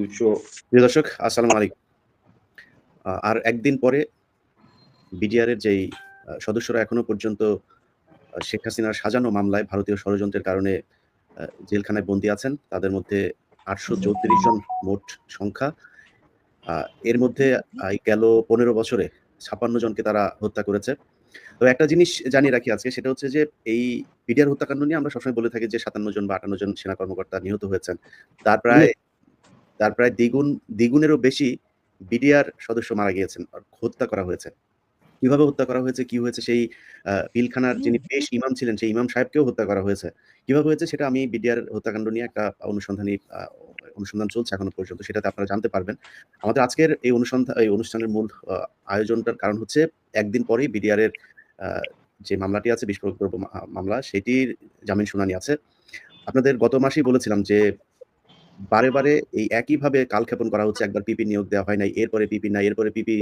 দুইশো প্রিয় দর্শক, আসসালামু আলাইকুম। আর একদিন পরে বিডিআর এর যেই সদস্যরা এখনও পর্যন্ত শেখ হাসিনার সাজানো মামলায় ভারতীয় ষড়যন্ত্রের কারণে জেলখানায় বন্দী আছেন, তাদের মধ্যে আটশো চৌত্রিশ জন মোট সংখ্যা। এর মধ্যে গেল পনেরো বছরে ছাপান্ন জনকে তারা হত্যা করেছে। তো একটা জিনিস জানিয়ে রাখি আজকে, সেটা হচ্ছে যে, এই বিডিআর হত্যাকাণ্ড নিয়ে আমরা সবসময় বলে থাকি যে, সাতান্ন জন বা আটান্ন জন সেনা কর্মকর্তা নিহত হয়েছেন। তার প্রায় তার প্রায় দ্বিগুণ দ্বিগুণেরও বেশি বিডিআর সদস্য মারা গিয়েছেন হত্যা করা হয়েছে। কীভাবে হত্যা করা হয়েছে কি হয়েছে সেই পিলখানার যিনি পেশ ইমাম ছিলেন সেই ইমাম সাহেবকেও হত্যা করা হয়েছে। কীভাবে হয়েছে সেটা আমি বিডিআর হত্যাকাণ্ড নিয়ে একটা অনুসন্ধানী অনুসন্ধান চলছে এখনও পর্যন্ত সেটাতে আপনারা জানতে পারবেন। আমাদের আজকের এই অনুসন্ধান এই অনুষ্ঠানের মূল আয়োজনটার কারণ হচ্ছে একদিন পরেই বিডিআর এর যে মামলাটি আছে বিস্ফোরক দ্রব্য মামলা সেটির জামিন শুনানি আছে। আপনাদের গত মাসেই বলেছিলাম যে বারে বারে এই একইভাবে কালক্ষেপণ করা হচ্ছে। একবার পিপি নিয়োগ দেওয়া হয় নাই এরপরে পিপি নাই এরপরে পিপি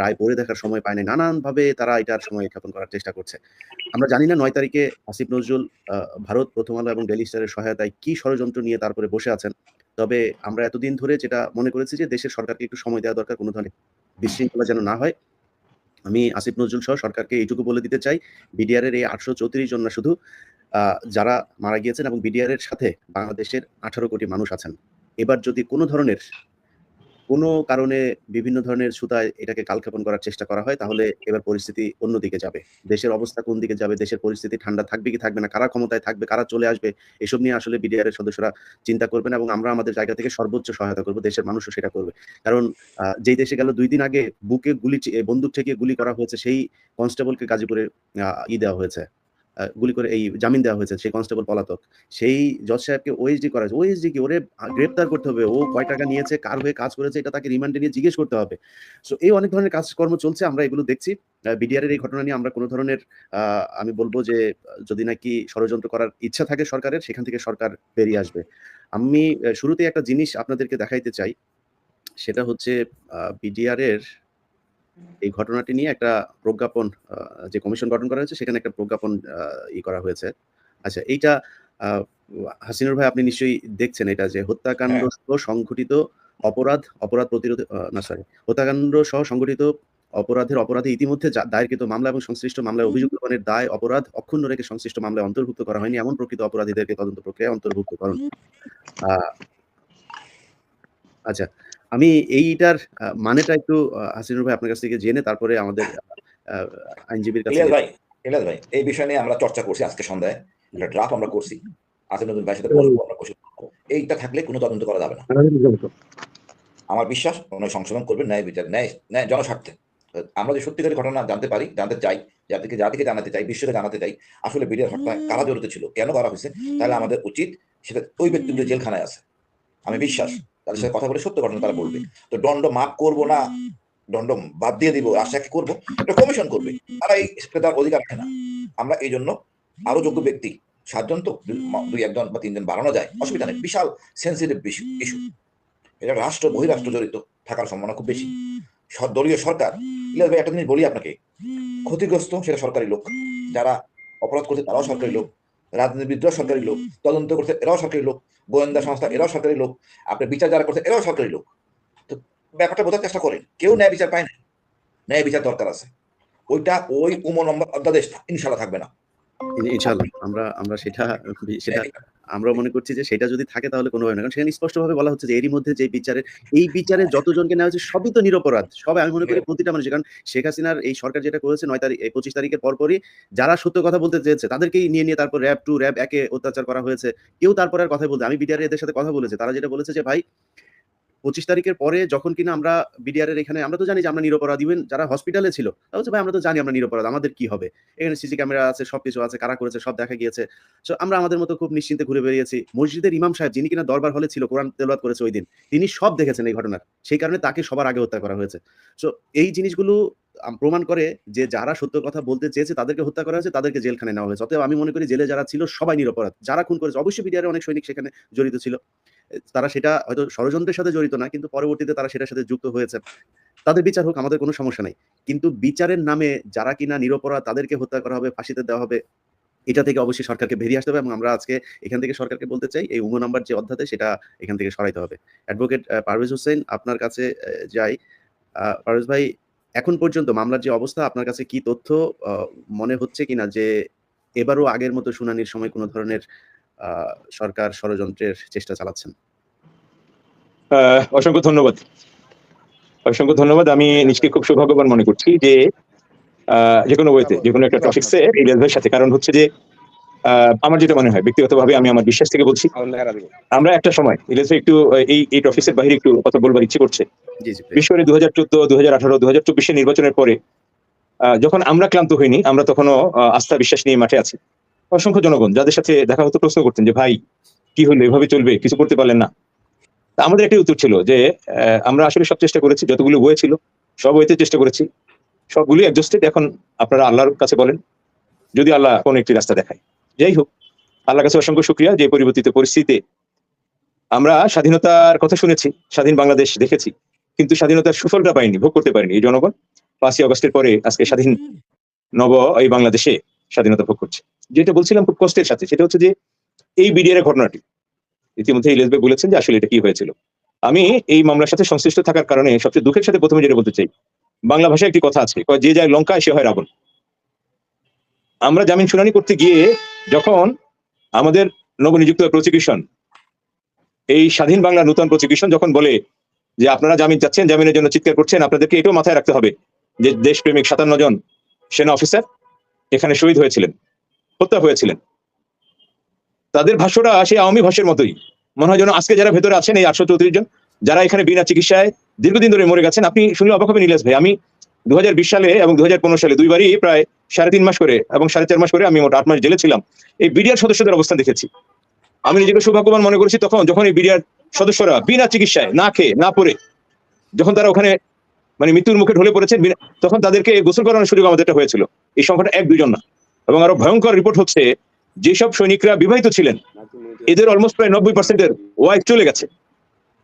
রায় পড়ে দেখার সময় পায় নাই। নানান ভাবে তারা এটার সময় ক্ষেপণ করার চেষ্টা করছে। আমরা জানি না নয় তারিখে আসিফ নজরুল ভারত প্রথম আলো এবং ডেলি স্টারের সহায়তায় কি ষড়যন্ত্র নিয়ে তারপরে বসে আছেন। তবে আমরা এতদিন ধরে যেটা মনে করেছি যে দেশের সরকারকে একটু সময় দেওয়া দরকার কোনো ধরনের বিশৃঙ্খলা যেন না হয়। আমি আসিফ নজরুল সহ সরকারকে এইটুকু বলে দিতে চাই বিডিআর এর এই আটশো চৌত্রিশ জন না শুধু যারা মারা গিয়েছেন এবং বিডিআর এর সাথে বাংলাদেশের আঠারো কোটি মানুষ আছেন। এবার যদি কোনো ধরনের, কোনো কারণে বিভিন্ন ধরনের সুতায় এটাকে কালক্ষেপণ করার চেষ্টা করা হয়, তাহলে এবার পরিস্থিতি অন্যদিকে যাবে। দেশের অবস্থা কোন দিকে যাবে, দেশের পরিস্থিতি ঠান্ডা থাকবে কি থাকবে না, কারা ক্ষমতায় থাকবে, কারা চলে আসবে, এসব নিয়ে আসলে বিডিআর এর সদস্যরা চিন্তা করবেন এবং আমরা আমাদের জায়গা থেকে সর্বোচ্চ সহায়তা করব, দেশের মানুষও সেটা করবে। কারণ যেই দেশে গেল দুই দিন আগে বুকে গুলি বন্দুক থেকে গুলি করা হয়েছে, সেই কনস্টেবলকে গাজীপুরে ই দেওয়া হয়েছে। গুলি করে এই জামিন দেওয়া হয়েছে সেই কনস্টেবল পলাতক। সেই জজ সাহেবকে ওএসডি করা হয়েছে। ওএসডি কি? ওরে গ্রেপ্তার করতে হবে। ও কয় টাকা নিয়েছে কার হয়ে কাজ করেছে এটা তাকে রিমান্ডে নিয়ে জিজ্ঞেস করতে হবে। সো এই অনেক ধরনের কাজকর্ম চলছে আমরা এগুলো দেখছি। বিডিআর এর এই ঘটনা নিয়ে আমরা কোনো ধরনের আমি বলব যে যদি নাকি ষড়যন্ত্র করার ইচ্ছা থাকে সরকারের সেখান থেকে সরকার বেরিয়ে আসবে। আমি আহ, শুরুতেই একটা জিনিস আপনাদেরকে দেখাইতে চাই। সেটা হচ্ছে বিডিআর এর এই ঘটনাটি নিয়ে একটা প্রজ্ঞাপন যে কমিশন গঠন করা হয়েছে সেখানে একটা প্রজ্ঞাপন ই করা হয়েছে। আচ্ছা এইটা হাসিনুর ভাই আপনি নিশ্চয়ই দেখছেন এটা যে হত্যাকাণ্ড সহ সংঘটিত অপরাধ অপরাধ প্রতিরোধ না সরি হত্যাকাণ্ড সহ সংঘটিত অপরাধের অপরাধে ইতিমধ্যে দায়েরকৃত মামলা এবং সংশ্লিষ্ট মামলায় অভিযুক্ত গণের দায় অপরাধ অক্ষুণ্ণ রেখে সংশ্লিষ্ট মামলায় অন্তর্ভুক্ত করা হয়নি। এমন প্রকৃত অপরাধীদেরকে তদন্ত প্রক্রিয়ায় অন্তর্ভুক্ত করুন। আহ, আচ্ছা আমি এইটার মানেটা একটু হাসিনুর ভাই আপনার কাছ থেকে জেনে তারপরে আমাদের আহ, আইনজীবীর কাছে ভাই ইলিয়াস ভাই এই বিষয় নিয়ে আমরা চর্চা করছি আজকে সন্ধ্যায়। একটা ড্রাফট আমরা করছি। ভাইয়ের সাথে আমরা করব। এইটা থাকলে কোনো তদন্ত করা যাবে না। আমার বিশ্বাস উনি সংশোধন করবেন ন্যায় বিচার ন্যায় ন্যায় জনস্বার্থে। আমরা যে সত্যিকারের ঘটনা জানতে পারি জানতে চাই যাদেরকে যাদেরকে জানাতে চাই বিশ্বকে জানাতে চাই আসলে বিডিআর ঘটনায় কারা জড়িত ছিল। কেন করা হয়েছে? তাহলে আমাদের উচিত সেটা ওই ব্যক্তিগুলো জেলখানায় আছে। আমি বিশ্বাস। তাদের সাথে কথা বলে সত্য ঘটনা তারা বলবে। তো দণ্ড মাফ করব না দণ্ড বাদ দিয়ে দিব আশা কি করব? একটা কমিশন করবে। তারা এই তার অধিকার রাখে না। আমরা এই জন্য আরও যোগ্য ব্যক্তি সাতজন তো দুই একজন বা তিনজন বাড়ানো যায় অসুবিধা নেই। বিশাল সেন্সিটিভ ইস্যু এটা রাষ্ট্র বহিরাষ্ট্র জড়িত থাকার সম্ভাবনা খুব বেশি। দলীয় সরকার ভাই একটা জিনিস বলি আপনাকে। ক্ষতিগ্রস্ত সেটা সরকারি লোক। যারা অপরাধ করছে তারাও সরকারি লোক। রাজনীতিবিদরাও সরকারি লোক। তদন্ত করছে এরাও সরকারি লোক। গোয়েন্দা সংস্থা, এরাও সরকারি লোক। আপনি বিচার যারা করছে এরাও সরকারি লোক। তো ব্যাপারটা বোঝার চেষ্টা করেন। কেউ ন্যায় বিচার পায় না। ন্যায় বিচার দরকার আছে। ওইটা ওই উম নম্বর অধ্যাদেশ ইনশাল্লাহ থাকবে না। ইনশাআল্লাহ আমরা আমরা সেটা সেটা আমরা মনে করছি যে সেটা যদি থাকে তাহলে কোনো না। কারণ সেখানে স্পষ্টভাবে বলা হচ্ছে যে এরই মধ্যে যে বিচারের এই বিচারে যতজনকে নেওয়া হচ্ছে সবই তো নিরপরাধ। সবাই আমি মনে করি প্রতিটা মানুষ কারণ শেখ হাসিনার এই সরকার যেটা করেছে নয় তারিখ পঁচিশ তারিখের পরপরই যারা সত্য কথা বলতে চেয়েছে তাদেরকেই নিয়ে নিয়ে তারপর র্যাব টু র্যাব একে অত্যাচার করা হয়েছে। কেউ তারপর আর কথা বলতে আমি বিডিআর এদের সাথে কথা বলেছে। তারা যেটা বলেছে যে ভাই পঁচিশ তারিখের পরে যখন কিনা আমরা বিডিআর এর এখানে, আমরা তো জানি যে আমরা নিরপরাধ ইভেন যারা হসপিটালে ছিল বলছে ভাই আমরা তো জানি আমরা নিরপরাধ, আমাদের কি হবে? এখানে সিসি ক্যামেরা আছে সব কিছু আছে, কারা করেছে, সব দেখা গিয়েছে। সো আমরা আমাদের মতো খুব নিশ্চিন্তে ঘুরে বেরিয়েছি মসজিদের ইমাম সাহেব, যিনি কিনা দরবার হলে ছিল, কোরআন তেলাওয়াত করেছে ওই দিন, তিনি সব দেখেছেন এই ঘটনার। সেই কারণে তাকে সবার আগে হত্যা করা হয়েছে। সো এই জিনিসগুলো প্রমাণ করে যে যারা সত্য কথা বলতে চেয়েছে, তাদেরকে হত্যা করা হয়েছে, তাদেরকে জেলখানে নেওয়া হয়েছে। অতএব আমি মনে করি জেলে যারা ছিল, সবাই নিরপরাধ। যারা খুন করেছে, অবশ্যই বিডিআর অনেক সৈনিক সেখানে জড়িত ছিল। তারা সেটা হয়তো ষড়যন্ত্রের সাথে জড়িত না, কিন্তু পরবর্তীতে তারা সেটার সাথে যুক্ত হয়েছে। তাদের বিচার হোক, আমাদের কোনো সমস্যা নাই। কিন্তু বিচারের নামে যারা কিনা নিরপরাধ, তাদেরকে হত্যা করা হবে, ফাঁসিতে দেওয়া হবে, এটা থেকে অবশ্যই সরকারকে বেরিয়ে আসতে হবে এবং আমরা আজকে এখান থেকে সরকারকে বলতে চাই, এই উমো নাম্বার যে অধ্যাদেশ, সেটা এখান থেকে সরাইতে হবে। অ্যাডভোকেট পারভেজ হোসেন, আপনার কাছে যাই। পারভেজ ভাই এখন পর্যন্ত মামলার যে অবস্থা, আপনার কাছে কি তথ্য মনে হচ্ছে কিনা যে এবারও আগের মতো শুনানির সময় কোনো ধরনের সরকার ষড়যন্ত্রের চেষ্টা চালাচ্ছেন? অসংখ্য ধন্যবাদ। অসংখ্য ধন্যবাদ। আমি নিজকে খুব সৌভাগ্যবান মনে করছি যে যে কোনো ওয়েতে যে কোনো একটা টপিক্সে ইলিয়াস সাথে। কারণ হচ্ছে যে আমার যেটা মনে হয় ব্যক্তিগতভাবে আমি আমার বিশ্বাস থেকে বলছি আমরা একটা সময় ইলিয়াস ভাই একটু এই এই টপিক্সের বাইরে একটু কথা বলবার ইচ্ছে করছে। জি জি বিশেষ করে দু হাজার চোদ্দ দু হাজার আঠারো দু হাজার চব্বিশের নির্বাচনের পরে আহ, যখন আমরা ক্লান্ত হইনি আমরা তখনও আহ, আস্থা বিশ্বাস নিয়ে মাঠে আছি। অসংখ্য জনগণ যাদের সাথে দেখা হতো প্রশ্ন করতেন যে ভাই কি হলো? এভাবে চলবে? কিছু করতে পারলেন না? তা আমাদের একটাই উত্তর ছিল যে আহ, আমরা আসলে সব চেষ্টা করেছি যতগুলো ওয়ে ছিল সব ওয়েতে চেষ্টা করেছি। সবগুলি অ্যাডজাস্টেড এখন আপনারা আল্লাহর কাছে বলেন যদি আল্লাহ কোন একটি রাস্তা দেখায়। যাই হোক, আল্লাহর কাছে অসংখ্য শুক্রিয়া যে পরিবর্তিত পরিস্থিতিতে আমরা স্বাধীনতার কথা শুনেছি, স্বাধীন বাংলাদেশ দেখেছি, কিন্তু স্বাধীনতার সুফলটা পাইনি, ভোগ করতে পারিনি। এই জনগণ পাঁচই আগস্টের পরে আজকে স্বাধীন নব এই বাংলাদেশে স্বাধীনতা ভোগ করছে। যেটা বলছিলাম খুব কষ্টের সাথে, সেটা হচ্ছে যে এই বিডিআর ঘটনাটি ইতিমধ্যে ইলিয়াস ভাই বলেছেন যে আসলে এটা কি হয়েছিল। আমি এই মামলার সাথে সংশ্লিষ্ট থাকার কারণে সবচেয়ে দুঃখের সাথে প্রথমে যেটা বলতে চাই, বাংলা ভাষায় একটি কথা আছে যে যায় লঙ্কায় সে হয় রাবণ। আমরা জামিন শুনানি করতে গিয়ে যখন আমাদের নবনিযুক্ত প্রসিকিউশন এই স্বাধীন বাংলা নূতন প্রসিকিউশন যখন বলে যে আপনারা জামিন চাচ্ছেন, জামিনের জন্য চিৎকার করছেন, আপনাদেরকে এটাও মাথায় রাখতে হবে যে দেশপ্রেমিক সাতান্ন জন সেনা অফিসার এখানে শহীদ হয়েছিলেন, হত্যা হয়েছিলেন। তাদের ভাষ্যটা সেই আওয়ামী ভাষ্যের মতোই। মনে হয় যেন আজকে যারা ভেতরে আছেন এই আটশো চৌত্রিশ জন, যারা এখানে বিনা চিকিৎসায় দীর্ঘদিন ধরে মরে গেছেন, আপনি শুনলে অবাক হবে ইলিয়াস ভাই, আমি দু হাজার বিশ সালে এবং দু সালে দুইবারই প্রায় সাড়ে তিন মাস করে এবং সাড়ে চার মাস করে আমি মোট আট মাস জেলে ছিলাম। এই বিডিআর সদস্যদের অবস্থান দেখেছি। আমি নিজেকে সৌভাগ্যবান মনে করেছি তখন যখন এই বিডিআর সদস্যরা বিনা চিকিৎসায় না খেয়ে, না পড়ে, যখন তারা ওখানে মানে মৃত্যুর মুখে ঢলে পড়েছেন তখন তাদেরকে গোসল করানোর সুযোগ আমাদেরটা হয়েছিল। এই সংখ্যাটা এক দুজন না। এবং আরও ভয়ঙ্কর রিপোর্ট হচ্ছে, যেসব সৈনিকরা বিবাহিত ছিলেন, এদের অলমোস্ট প্রায় নব্বই পার্সেন্টের ওয়াইফ চলে গেছে।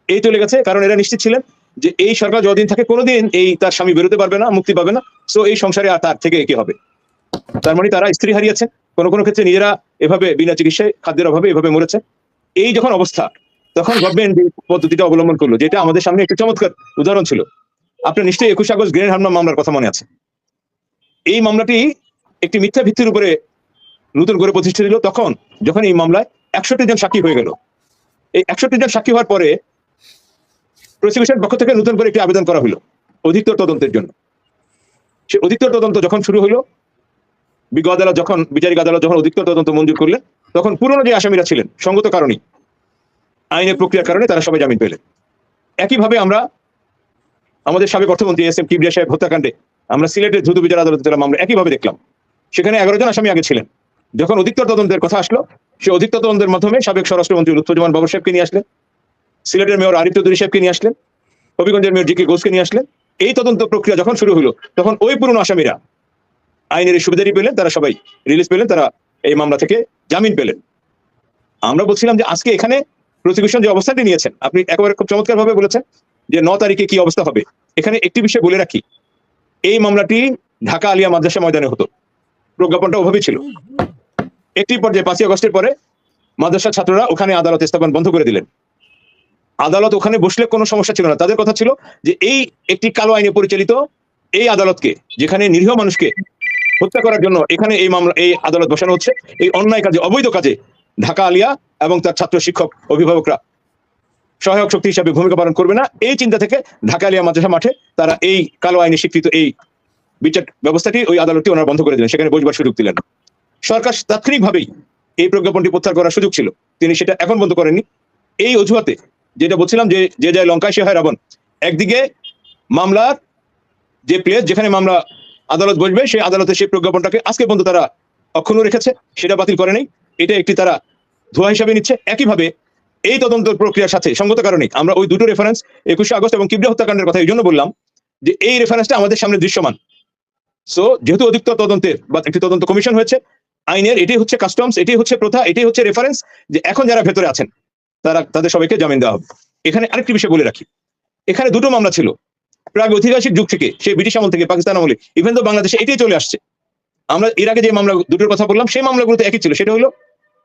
এই চলে গেছে কারণ এরা নিশ্চিত ছিলেন যে এই সরকার যতদিন থাকে, কোনোদিন এই তার স্বামী বেরোতে পারবে না, মুক্তি পাবে না। সো এই সংসারে আর তার থেকে একে হবে? তার মানে তারা স্ত্রী হারিয়েছে। কোনো কোনো ক্ষেত্রে নিজেরা এভাবে বিনা চিকিৎসায় খাদ্যের অভাবে এভাবে মরেছে। এই যখন অবস্থা, তখন গভর্নমেন্ট পদ্ধতিটা অবলম্বন করল, যেটা আমাদের সামনে একটি চমৎকার উদাহরণ ছিল। আপনার নিশ্চয়ই একুশ আগস্ট গ্রেনেড হামলা মামলার কথা মনে আছে। এই মামলাটি একটি মিথ্যা ভিত্তির উপরে নতুন করে প্রতিষ্ঠিত হলো। তখন যখন এই মামলায় একষট্টি জন সাক্ষী হয়ে গেল। এই একষট্টি জন সাক্ষী হওয়ার পরে প্রসিকিউশন পক্ষ থেকে নতুন করে একটি আবেদন করা হলো অধিকতর তদন্তের জন্য। সে অধিকতর তদন্ত যখন শুরু হলো বিজ্ঞ আদালত যখন, বিচারিক আদালত যখন অধিকতর তদন্ত মঞ্জুর করলেন, তখন পুরনো যে আসামিরা ছিলেন, সঙ্গত কারণেই, আইনের প্রক্রিয়ার কারণে তারা সবাই জামিন পেলেন। একইভাবে আমরা, আমাদের সাবেক অর্থমন্ত্রী এস এম কিবরিয়া সাহেব হত্যাকাণ্ডে আমরা সিলেটের দ্রুত বিচার আদালতে দিলাম আমরা একইভাবে দেখলাম। সেখানে এগারো জন আসামি আগে ছিলেন। যখন অধিকতর তদন্তের কথা আসলো, সে অধিকতর তদন্তের মাধ্যমে সাবেক স্বরাষ্ট্রমন্ত্রী লুৎফুজ্জামান বাবর সাহেবকে নিয়ে আসলেন। সিলেটের মেয়র আরিফ চৌধুরী সাহেবকে নিয়ে আসলেন, হবিগঞ্জের মেয়র জি কে ঘোষকে নিয়ে আসলেন। এই তদন্ত প্রক্রিয়া যখন শুরু হলো, তখন ওই পুরনো আসামিরা আইনের সুবিধাটি পেলেন, তারা সবাই রিলিজ পেলেন, তারা এই মামলা থেকে জামিন পেলেন। আমরা বলছিলাম যে আজকে এখানে প্রসিকিউশন যে অবস্থানটি নিয়েছেন, আপনি একেবারে খুব চমৎকার ভাবে বলেছেন যে ন তারিখে কি অবস্থা হবে। এখানে একটি বিষয় বলে রাখি, এই মামলাটি ঢাকা আলিয়া মাদ্রাসা ময়দানে হতো। প্রজ্ঞাপনটা ওভাবেই ছিল। একটি পর্যায়ে পাঁচই আগস্টের পরে মাদ্রাসা ছাত্ররা ওখানে আদালত স্থাপন বন্ধ করে দিলেন। আদালত ওখানে বসলে কোনো সমস্যা ছিল না। তাদের কথা ছিল যে এই একটি কালো আইনে পরিচালিত এই আদালতকে, যেখানে নিরীহ মানুষকে হত্যা করার জন্য এখানে এই মামলা, এই আদালত বসানো হচ্ছে, এই অন্যায় কাজে, অবৈধ কাজে ঢাকা আলিয়া এবং তার ছাত্র শিক্ষক অভিভাবকরা সহায়ক শক্তি হিসাবে ভূমিকা পালন করবে না। এই চিন্তা থেকে ঢাকা আলিয়া মাদ্রাসা মাঠে তারা এই কালো আইনে স্বীকৃত এই বিচার ব্যবস্থাটি ওই আদালতটি ওনারা বন্ধ করে দিলেন, সেখানে বসবার সুযোগ দিলেন। সরকার তাৎক্ষণিকভাবেই এই প্রজ্ঞাপনটি প্রত্যাহার করার সুযোগ ছিল। তিনি সেটা এখন বন্ধ করেননি। এই অজুহাতে যেটা বলছিলাম যে যে যায় লঙ্কায় সে হয় রাবণ। একদিকে মামলার যে প্লেস যেখানে মামলা আদালত বসবে, সেই আদালতে সেই প্রজ্ঞাপনটাকে আজকে পর্যন্ত তারা অক্ষুণ্ণ রেখেছে, সেটা বাতিল করে নেই। এটা একটি তারা ধোয়া হিসাবে নিচ্ছে। একইভাবে এই তদন্ত প্রক্রিয়ার সাথে সঙ্গত কারণে আমরা ওই দুটো রেফারেন্স একুশে আগস্ট এবং কিবরিয়া হত্যাকাণ্ডের কথা এই জন্য বললাম যে, এই রেফারেন্সটা আমাদের সামনে দৃশ্যমান। সো যেহেতু অধিকতর তদন্তের বা একটি তদন্ত কমিশন হয়েছে, আইনের এটাই হচ্ছে কাস্টমস এটাই হচ্ছে প্রথা, এটাই হচ্ছে রেফারেন্স যে এখন যারা ভেতরে আছেন তারা, তাদের সবাইকে জামিন দেওয়া হবে। এখানে আরেকটি বিষয় বলে রাখি। এখানে দুটো মামলা ছিল। প্রাগ ঐতিহাসিক যুগ থেকে সেই ব্রিটিশ আমল থেকে, পাকিস্তান আমলে ইভেন তো বাংলাদেশে এটাই চলে আসছে। আমরা এর আগে যে মামলা, দুটোর কথা বললাম, সেই মামলাগুলোতে একই ছিল। সেটা হলো,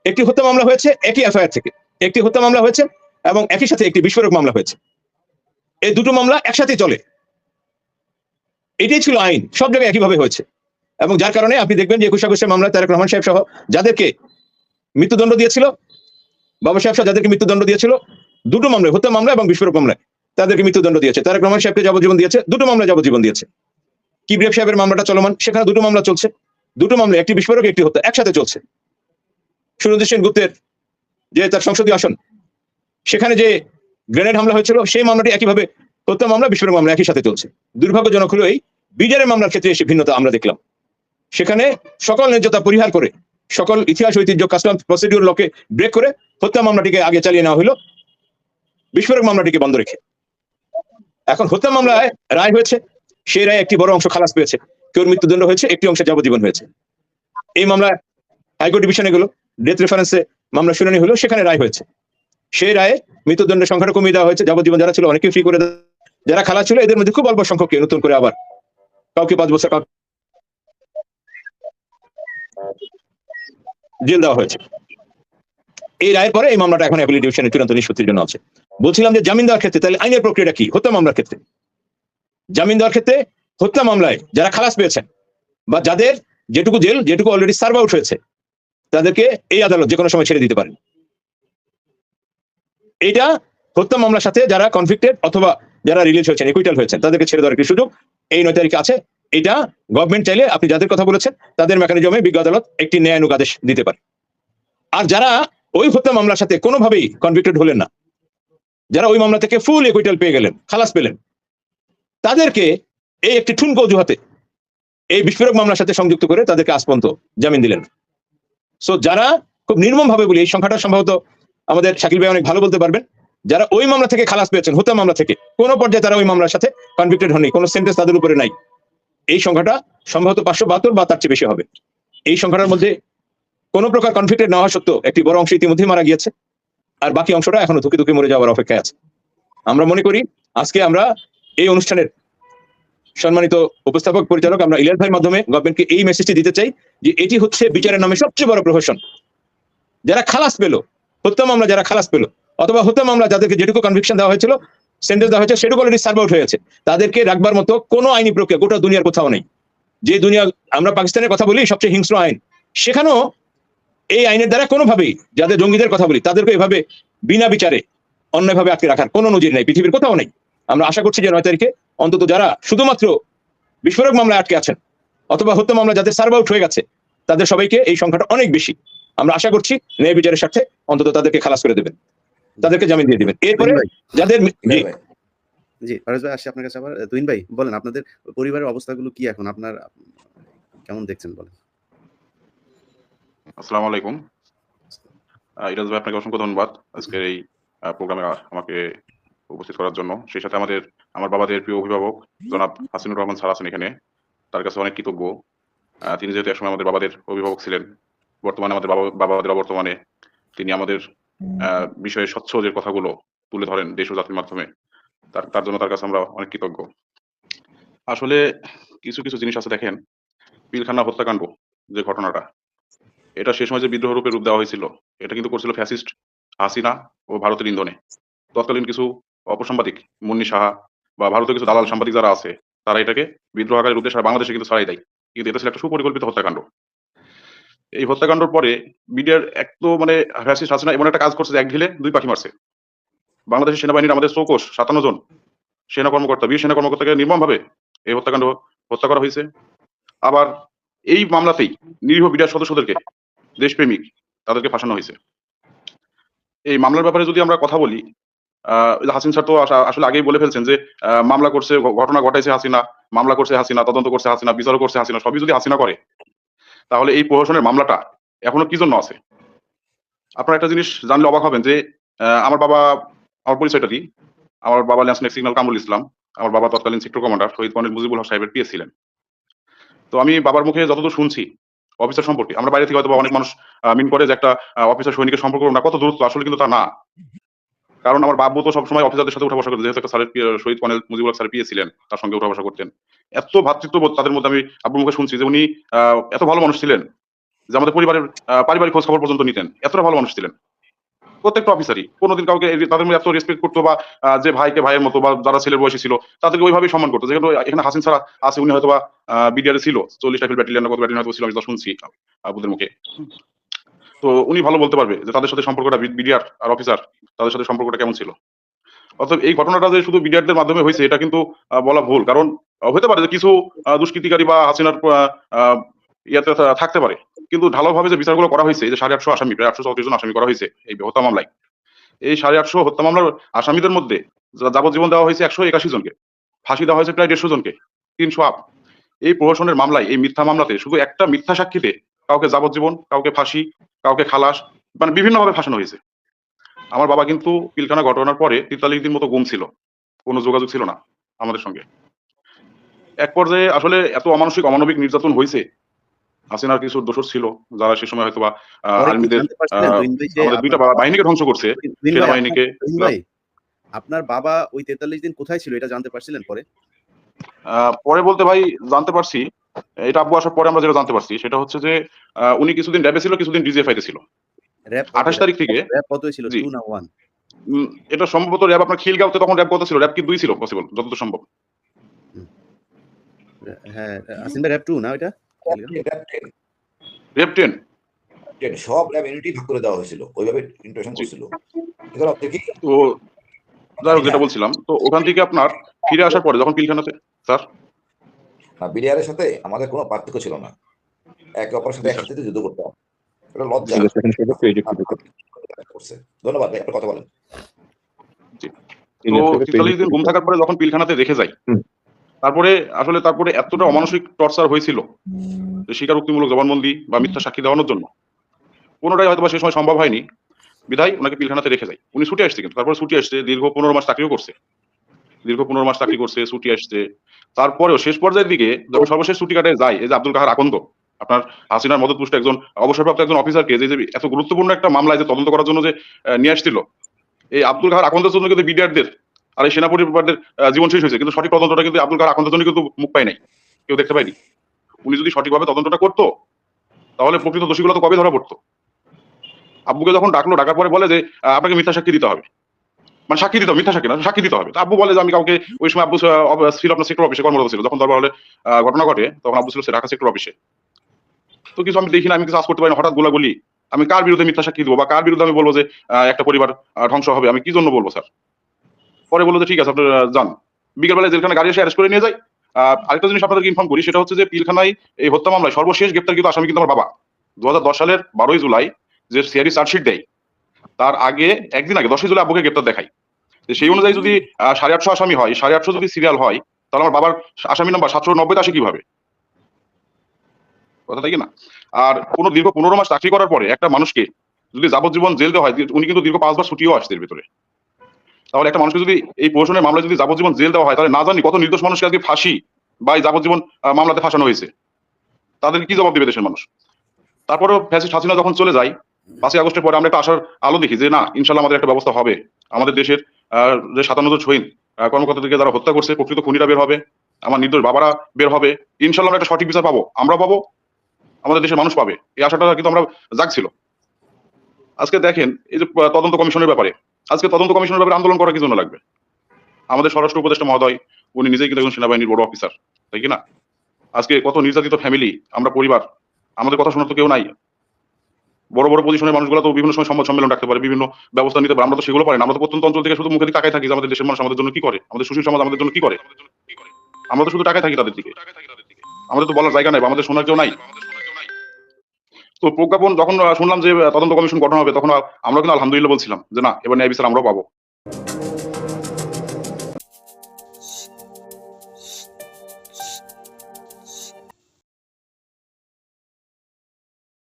একটি হত্যা মামলা হয়েছে, একই এফআইআর থেকে। একটি হত্যা মামলা হয়েছে এবং একই সাথে একটি বিস্ফোরক মামলা হয়েছে। এই দুটো মামলা একসাথে চলে। এটাই ছিল আইন। সব জায়গায় একইভাবে হয়েছে। এবং যার কারণে আপনি দেখবেন যে একুশ আগস্টের মামলায় তারেক রহমান সাহেব সহ যাদেরকে মৃত্যুদণ্ড দিয়েছিল বাবা সাহেব সহ যাদেরকে মৃত্যুদণ্ড দিয়েছিল, দুটো মামলায়, হত্যা মামলা এবং বিস্ফোরক মামলায়, তাদেরকে মৃত্যুদণ্ড দিয়েছে। তারেক রহমান সাহেবকে যাবজ্জীবন দিয়েছে, দুটো মামলা যাবজ্জীবন দিয়েছে। কিবরিয়াব সাহেবের মামলাটা চলমান, সেখানে দুটো মামলা চলছে। দুটো মামলা একটি বিস্ফোরক, একটি হত্যা, একসাথে চলছে। সুরজিৎ সেন গুপ্তের যে তার সংসদীয় আসন, সেখানে যে গ্রেনেড হামলা হয়েছিল, সেই মামলাটি একইভাবে হত্যা মামলা, বিস্ফোরক মামলা একই সাথে চলছে। দুর্ভাগ্যজনক হলো এই বিজারের মামলার ক্ষেত্রে এসে ভিন্নতা আমরা দেখলাম। সেখানে সকল ন্যায্যতা পরিহার করে সকল ইতিহাস, ঐতিহ্য কাস্টম প্রসিডিউর লকে ব্রেক করে হত্যা মামলাটিকে আগে চালিয়ে নেওয়া হলো বিস্ফোরক মামলাটিকে বন্ধ রেখে। এখন হত্যা মামলায় রায় হয়েছে। সেই রায় একটি বড় অংশ খালাস পেয়েছে। কেউ মৃত্যুদণ্ড হয়েছে, একটি অংশে যাবজ্জীবন হয়েছে। এই মামলায় হাইকোর্ট ডিভিশনে গেল। ডেথ রেফারেন্সে মামলা শুনানি হলো, সেখানে রায় হয়েছে। সেই রায়ে মৃত্যুদণ্ডের সংখ্যাটা কমিয়ে দেওয়া হয়েছে। যাবজ্জীবন যারা ছিল অনেকে ফ্রি করে যারা খালাস ছিল, এদের মধ্যে খুব অল্প সংখ্যক নতুন করে আবার কাউকে পাঁচ বছর জেল দেওয়া হয়েছে। এই রায়ের পরে এই মামলাটা এখন অ্যাপিল চূড়ান্ত নিষ্পত্তির জন্য আছে। বলছিলাম যে জামিন দেওয়ার ক্ষেত্রে তাহলে আইনের প্রক্রিয়াটা কি? হত্যা মামলার ক্ষেত্রে। জামিন দেওয়ার ক্ষেত্রে হত্যা মামলায় যারা খালাস পেয়েছেন বা যাদের যেটুকু জেল, যেটুকু অলরেডি সার্ভ আউট হয়েছে, তাদেরকে এই আদালত যে কোনো সময় ছেড়ে দিতে পারেন। এইটা হত্যা মামলার সাথে যারা কনভিক্টেড অথবা যারা রিলিজ হয়েছেন একুইটাল হয়েছেন, তাদেরকে ছেড়ে দেওয়ার একটি সুযোগ এই নয় তারিখে আছে। এটা গভর্নমেন্ট চাইলে আপনি যাদের কথা বলেছেন, তাদের মেকানিজমে বিজ্ঞ আদালত একটি ন্যায়ানুগ আদেশ দিতে পারে। আর যারা ওই হত্যা মামলার সাথে কোনোভাবেই কনভিক্টেড হলেন না, যারা ওই মামলা থেকে ফুল একুইটাল পেয়ে গেলেন, খালাস পেলেন, তাদেরকে এই একটি ঠুনকো অজুহাতে, এই বিস্ফোরক মামলার সাথে সংযুক্ত করে তাদেরকে আস্পন্ত, জামিন দিলেন। সো যারা খুব নির্মম ভাবে বলি, এই সংখ্যাটা সম্ভবত আমাদের শাকিল ভাই অনেক ভালো বলতে পারবেন, যারা ওই মামলা থেকে খালাস পেয়েছেন, হত্যা মামলা থেকে, কোনো পর্যায়ে তারা ওই মামলার সাথে কনভিক্টেড হননি, কোনো সেন্টেন্স তাদের উপরে নাই। এই সংখ্যাটা সম্ভবত পাঁচশো বাহাত্তর বা তার চেয়ে বেশি হবে। এই সংখ্যাটার মধ্যে কোনো প্রকার কনফ্লিক্টেড না হওয়া সত্ত্বেও একটি বড় অংশ ইতিমধ্যে মারা গিয়েছে, আর বাকি অংশটা এখনও ধুকে ধুকে মরে যাওয়ার অপেক্ষায় আছে। আমরা মনে করি আজকে আমরা এই অনুষ্ঠানের সম্মানিত উপস্থাপক পরিচালক আমরা ইলিয়াস ভাইয়ের মাধ্যমে গভর্নমেন্টকে এই মেসেজটি দিতে চাই যে এটি হচ্ছে বিচারের নামে সবচেয়ে বড় প্রহসন যারা খালাস পেল, হত্যা মামলা যারা খালাস পেল, অথবা হত্যা মামলা যাদেরকে যেটুকু কনভিকশন দেওয়া হয়েছিল সেন্টেন্স দেওয়া হয়েছে, সেটুকু অলরেডি সার্ভ আউট হয়েছে তাদেরকে রাখবার মতো কোনো আইনি প্রক্রিয়া, গোটা দুনিয়ার কোথাও নেই। যে দুনিয়া, আমরা পাকিস্তানের কথা বলি, সবচেয়ে হিংস্র আইন। সেখানেও এই আইনের দ্বারা কোনোভাবেই, যাদের জঙ্গিদের কথা বলি, তাদেরকে এভাবে বিনা বিচারে অন্যায়ভাবে আটকে রাখার কোনো নজির নেই, পৃথিবীর কোথাও নেই। আমরা আশা করছি যে নয় তারিখে অন্তত যারা শুধুমাত্র বিস্ফোরক মামলায় আটকে আছেন, অথবা হত্যা মামলা যাদের সার্ভ আউট হয়ে গেছে, তাদের সবাইকে এই সংখ্যাটা অনেক বেশি। আমরা আশা করছি ন্যায় বিচারের স্বার্থে অন্তত তাদেরকে খালাস করে দেবেন। তাদেরকে জামিন দিয়ে দিবেন। এরপরে যাদের জি, ভাই। জি ফারাজ ভাই আসছি আপনার কাছে আবার। তুহিন ভাই বলেন আপনাদের পরিবারের অবস্থাগুলো কি এখন? আপনার কেমন দেখছেন বলেন? আসসালামু আলাইকুম। ইরাজ ভাই আপনাকে অসংখ্য ধন্যবাদ আজকের এই প্রোগ্রামে আমাকে উপস্থিত করার জন্য। সেই সাথে আমাদের আমার বাবাদের প্রিয় অভিভাবক জনাব হাসিনুর রহমান স্যার আছেন এখানে। তার কাছে অনেক কৃতজ্ঞ। তিনি যেহেতু একসময় আমাদের বাবাদের অভিভাবক ছিলেন বর্তমানে আমাদের বাবা বাবাদের অবর্তমানে তিনি আমাদের বিষয়ে স্বচ্ছ যে কথাগুলো তুলে ধরেন দেশ ও জাতির মাধ্যমে, তার তার জন্য তার কাছে আমরা অনেক কৃতজ্ঞ। আসলে কিছু কিছু জিনিস আছে দেখেন, পিলখানা হত্যাকাণ্ড যে ঘটনাটা, এটা সে সময় যে বিদ্রোহ রূপে রূপ দেওয়া হয়েছিল, এটা কিন্তু করছিল ফ্যাসিস্ট হাসিনা ও ভারতের ইন্ধনে। তৎকালীন কিছু অপসাম্বাদিক, মুন্নি সাহা বা ভারতের কিছু দালাল সাংবাদিক যারা আছে, তারা এটাকে বিদ্রোহ আকারে রূপে বাংলাদেশে কিন্তু ছড়াই দেয়। কিন্তু এটা ছিল একটা সুপরিকল্পিত হত্যাকাণ্ড। এই হত্যাকাণ্ডর পরে মিডিয়ার এক তো মানে ফ্যাসিস্ট হাসিনা এমন একটা কাজ করছে এক ঢিলে দুই পাখি মারছে। বাংলাদেশের সেনাবাহিনীর আমাদের চৌকস সাতান্ন জন সেনা কর্মকর্তা, বীর সেনা কর্মকর্তাকে নির্মমভাবে এই হত্যাকাণ্ড হত্যা করা হয়েছে। আবার এই মামলাতেই নিরীহ বিডিআর সদস্যদেরকে দেশপ্রেমিক তাদেরকে ফাঁসানো হয়েছে। এই মামলার ব্যাপারে যদি আমরা কথা বলি হাসিন স্যার তো আসলে আগেই বলে ফেলছেন যে মামলা করছে ঘটনা ঘটাইছে হাসিনা, মামলা করছে হাসিনা, তদন্ত করছে হাসিনা, বিচারও করছে হাসিনা, সবই যদি হাসিনা করে তাহলে এই প্রহসনের মামলাটা এখনও কি জন্য আছে? আপনারা একটা জিনিস জানলে অবাক হবেন যে আমার বাবা, আমার পরিচয়টা দিই আমার বাবা ন্যাশনাল সিগন্যাল কামরুল ইসলাম, আমার বাবা তৎকালীন সেক্টর কমান্ডার শহীদ কর্নেল মুজিবুল হক সাহেবের পিএস ছিলেন। তো আমি বাবার মুখে যতদূর শুনছি, অফিসার সম্পর্কে, আমরা বাইরে থেকে হয়তো অনেক মানুষ মিন করে যে একটা অফিসার সৈনিকের সম্পর্ক না কত দূরত্ব, আসলে কিন্তু তা না। কারণ আমার বাবু তো সবসময় অফিসারদের সাথে উঠা বসা করতেন, যেহেতু একটা স্যারের শহীদ কর্নেল মুজিবুল স্যার পিয়ে ছিলেন, তার সঙ্গে উঠা বসা করতেন। এত ভ্রাতৃত্ববোধ তাদের মধ্যে আমি আব্বুর মুখে শুনছি যে উনি এত ভালো মানুষ ছিলেন যে আমাদের পরিবারের পারিবারিক খোঁজ খবর পর্যন্ত নিতেন। এতটা ভালো মানুষ ছিলেন। প্রত্যেকটা অফিসারই কোনোদিন কাউকে তাদের মধ্যে এত রেসপেক্ট করতো বা যে ভাইকে ভাইয়ের মতো বা যারা ছেলের বয়সী ছিল, তাদেরকে ওইভাবেই সম্মান করতো। যেহেতু এখানে হাসিন ছাড়া আছে, উনি হয়তো বা বিডিআর ছিল, চল্লিশ টাইফেল ব্যাটালিয়ান কত ব্যাটালিয়ান হয়তো ছিল, আমি শুনছি আবুদের মুখে। তো উনি ভালো বলতে পারবে যে তাদের সাথে সম্পর্কটা বিডিআর আর অফিসার, তাদের সাথে সম্পর্কটা কেমন ছিল। অর্থাৎ এই ঘটনাটা যে শুধু বিডিআরদের মাধ্যমে হয়েছে, এটা কিন্তু বলা ভুল। কারণ হতে পারে যে কিছু দুষ্কৃতিকারী বা হাসিনার ইয়াতে থাকতে পারে। কিন্তু ঢালাওভাবে যে বিচারগুলো করা হয়েছে যে সাড়ে আটশো আসামি, প্রায় আটশো চৌত্রিশ জন আসামি করা হয়েছে এই হত্যা মামলায়। এই সাড়ে আটশো হত্যা মামলার আসামিদের মধ্যে যাবজ্জীবন দেওয়া হয়েছে একশো একাশি জনকে, ফাঁসি দেওয়া হয়েছে প্রায় দেড়শো জনকে, তিনশো আপ। এই প্রহসনের মামলায়, এই মিথ্যা মামলাতে শুধু একটা মিথ্যা সাক্ষীতে কাউকে যাবজ্জীবন, কাউকে ফাঁসি কাউকে খালাস মানে বিভিন্নভাবে ফাঁসানো হয়েছে। আমার বাবা কিন্তু পিলখানা ঘটনার পরে তেতাল্লিশ দিন মতো গুম ছিল। কোনো যোগাযোগ ছিল না আমাদের সঙ্গে। এক পর্যায়ে আসলে এত অমানসিক অমানবিক নির্যাতন হয়েছে হাসিনার কিছু দোষর ছিল যারা সে সময় হয়তো বা আর্মিদের আমাদের দুইটা বাহিনীকে ধ্বংস করছে সেনাবাহিনীকে আপনার বাবা ওই তেতাল্লিশ দিন কোথায় ছিল এটা জানতে পারছিলেন পরে? আহ, পরে বলতে ভাই জানতে পারছি এটা আব্বু আসার পরে আমরা যেটা জানতে পারছি সেটা হচ্ছে যে উনি কিছুদিন র্যাবে ছিল কিছুদিন ডিজিএফআইতে ছিল। র্যাব আঠাশ তারিখ থেকে র্যাব কত ছিল? জি। না ওয়ান এটা সম্ভবত র্যাব আপনার খিলগাঁওতে তখন র্যাব কত ছিল? র্যাব কি দুই ছিল? পসিবল যতদূর সম্ভব। হ্যাঁ আসিন ভাই র্যাব টু না এটা র্যাব টেন সব র্যাব ইউনিটি ভাগ করে দেওয়া হয়েছিল। ওইভাবে ইন্টারেকশন করছিল। এছাড়া দেখি তো যাই হোক যেটা বলছিলাম তো ওখান থেকে আপনার ফিরে আসার পরে যখন পিলখানাতে স্যার? বিডিআর এর সাথে আমাদের কোনো পার্থক্য ছিল না। একে অপরের সাথে একসাথে যুদ্ধ করতাম এটা লজ্জা। করছে। ধন্যবাদ ভাই আপনার কথা বলেন। তো ঘুম থাকার পরে যখন পিলখানাতে রেখে যাই তারপরে আসলে তারপরে এতটা অমানসিক টর্চার হয়েছিল যে স্বীকারোক্তিমূলক জবানবন্দি বা মিথ্যা সাক্ষী দেওয়ানোর জন্য। কোনোটাই হয়তো বা সে সময় সম্ভব হয়নি। বিধায় ওনাকে পিলখানাতে রেখে যায় উনি ছুটে আসছে কিন্তু তারপরে ছুটি আসছে দীর্ঘ পনেরো মাস চাকরিও করছে। দীর্ঘ পনেরো মাস চাকরি করছে ছুটি আসছে। তারপরেও শেষ পর্যায়ের দিকে যখন সর্বশেষ ছুটি কাটে যায় এই যে আব্দুল কাহার আকন্দ আপনার হাসিনার মদতপুষ্ট একজন অবসরপ্রাপ্ত একজন অফিসারকে যে এত গুরুত্বপূর্ণ একটা মামলায় যে তদন্ত করার জন্য যে নিয়ে আসছিল এই আব্দুল কাহার আকন্দের জন্য কিন্তু বিডিআরদের আর এই সেনাপতি আহ, জীবন শেষ হয়েছে। কিন্তু সঠিক তদন্তটা কিন্তু আব্দুল কাহার আকন্দের জন্য কিন্তু মুখ পায় নাই। কেউ দেখতে পায়নি। উনি যদি সঠিকভাবে তদন্তটা করতো তাহলে প্রকৃত দোষীগুলো তো কবে ধরা পড়তো? আব্বুকে যখন ডাকলো ডাকার পরে বলে যে আপনাকে মিথ্যা সাক্ষী দিতে হবে। মানে সাক্ষী দিতে হবে, মিথ্যা সাক্ষী না, সাক্ষী দিতে হবে। আব্বু বলে যে আমি কাউকে ওই সময় আব্বু ছিল আপনার সেক্টর অফিসে কর্মরত ছিল। যখন দরবার হলে ঘটনা ঘটে, তখন আব্বু ছিল ঢাকা সেক্টর অফিসে তো কিছু আমি দেখি না, আমি কিছু আজ করতে পারি হঠাৎ গোলাগুলি, আমি কার বিরুদ্ধে মিথ্যা সাক্ষী দেবো বা কার বিরুদ্ধে আমি বলব যে একটা পরিবার ধ্বংস হবে, আমি কি জন্য বলব, স্যার? পরে বলল যে, ঠিক আছে আপনারা যান। বিকেলবেলা যেখানে গাড়ি এসে অ্যারেস্ট করে নিয়ে যায়। আরেকটা জিনিস আপনাদেরকে ইনফর্ম করি, সেটা হচ্ছে যে, পিলখানায় এই হত্যা মামলায় সর্বশেষ গ্রেপ্তার কিন্তু আসামি কিন্তু আমার বাবা। দু হাজার দশ সালের বারোই জুলাই যে সিআরই চার্জশিট দেয়, তার আগে, একদিন আগে, দশই জুলাই আব্বুকে গ্রেপ্তার দেখাই। তো সেই অনুযায়ী যদি সাড়ে আটশো আসামি হয় সাড়ে আটশো যদি সিরিয়াল হয় তাহলে আমার বাবার আসামি নাম্বার সাতশো নব্বইতে আসে কীভাবে? কথা তাই না? আর কোন দীর্ঘ পনেরো মাস চাকরি করার পরে একটা মানুষকে যদি যাবজ্জীবন জেল দেওয়া হয় উনি কিন্তু দীর্ঘ পাঁচবার ছুটিও আসছে এর ভিতরে। তাহলে একটা মানুষকে যদি এই প্রহসনের মামলায় যদি যাবজ্জীবন জেল দেওয়া হয় তাহলে না জানি কত নির্দোষ মানুষকে আজকে ফাঁসি বা এই যাবজ্জীবন মামলাতে ফাঁসানো হয়েছে। তাদেরকে কি জবাব দেবে দেশের মানুষ? তারপরেও ফ্যাসিস্ট হাসিনা যখন চলে যায় পাঁচই আগস্টের পরে আমরা একটা আসার আলো দেখি যে না ইনশাল্লাহ আমাদের একটা ব্যবস্থা হবে। আমাদের দেশের যে সাতান্ন জন শহীদ আহ, কর্মকর্তাদেরকে যারা হত্যা করছে প্রকৃত খুনিরা বের হবে আমার নির্দোষ বাবারা বের হবে ইনশাল্লাহ আমরা একটা সঠিক বিচার পাবো আমরা পাবো আমাদের দেশের মানুষ পাবে। এই আশাটা কিন্তু আমরা জাগছিল। আজকে দেখেন এই যে তদন্ত কমিশনের ব্যাপারে। আজকে তদন্ত কমিশনের ব্যাপারে আন্দোলন করা কি জন্য লাগবে? আমাদের স্বরাষ্ট্র উপদেষ্টা মহোদয় উনি নিজেই কিন্তু একজন সেনাবাহিনীর বড় অফিসার তাই কি না? আজকে কত নির্যাতিত ফ্যামিলি আমরা পরিবার আমাদের কথা শোনার তো কেউ নাই। বড় বড় পজিশনের মানুষগুলো তো বিভিন্ন সময় সংবাদ সম্মেলন রাখতে পারে, বিভিন্ন ব্যবস্থা নিতে পারে। আমরা তো সেগুলো পারি না। আমরা তো প্রত্যন্ত অঞ্চল থেকে শুধু মুখে দিকে তাকাই থাকি যে আমাদের দেশের মানুষ আমাদের জন্য কি করে, আমাদের সুশীল সমাজ আমাদের জন্য কি করে। আমরা তো শুধু টাকায় থাকি তাদের দিকে। আমাদের তো বলার জায়গা নাই আমাদের শোনার কেউ নাই। তো প্রজ্ঞাপন যখন শুনলাম যে তদন্ত কমিশন গঠন হবে, তখন আমরা কিন্তু আলহামদুলিল্লাহ বলছিলাম যে না, এবার ন্যায় বিচার আমরাও পাবো।